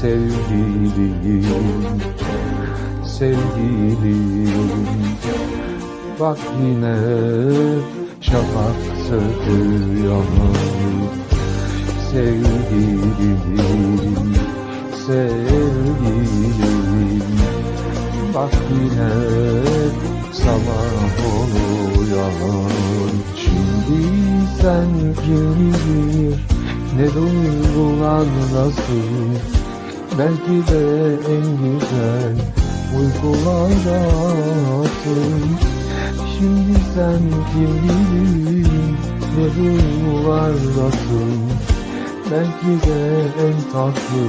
Sevgilim, sevgilim. Bak yine şafak söküyor Sevgilim, sevgilim. Bak yine sabah oluyor. Şimdi sen kim ne duygulardasın Belki de en güzel uykulardasın Şimdi sen kim bilir ne duygulardasın Belki de en tatlı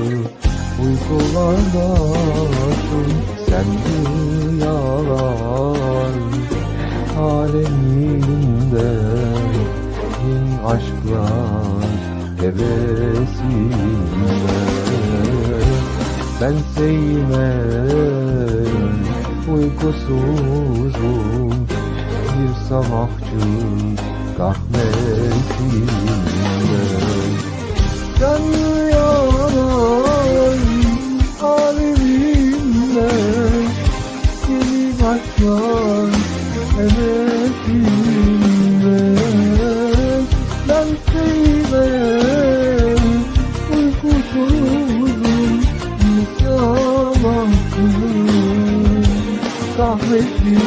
uykulardasın Sen rüyalar aleminde Yeni aşklar hevesinde Ben sevmem uykusuzum. Bir sabahçı kahvesinde. Sen rüyalar aleminde. Yeni başlar hevesinde kahvesinde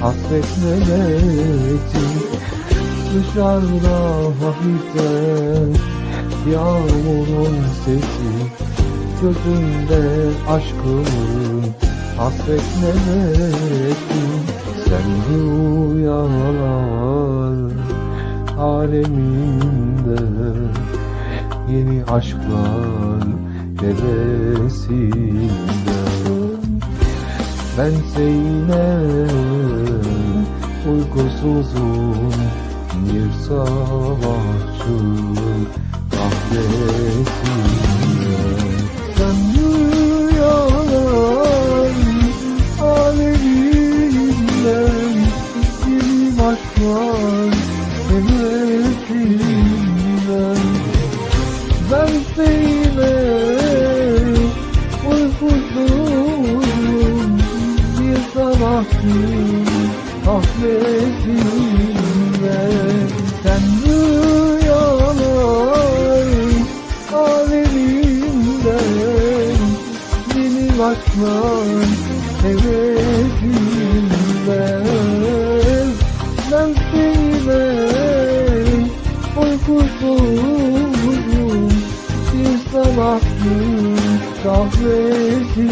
hasret nöbeti Dışarıda hafiften yağmurun sesi Gözümde aşkımın hasret nöbeti Sen rüyalar aleminde Yeni aşklar hevesinde. Ben Zeynep uykusuzum Bir sabahçı kahvesinde. Sen rüyalar aleminde Yeni başlar Osman hevesimden Ben sevmem uykusuzum Bir sabahtır kahvesinden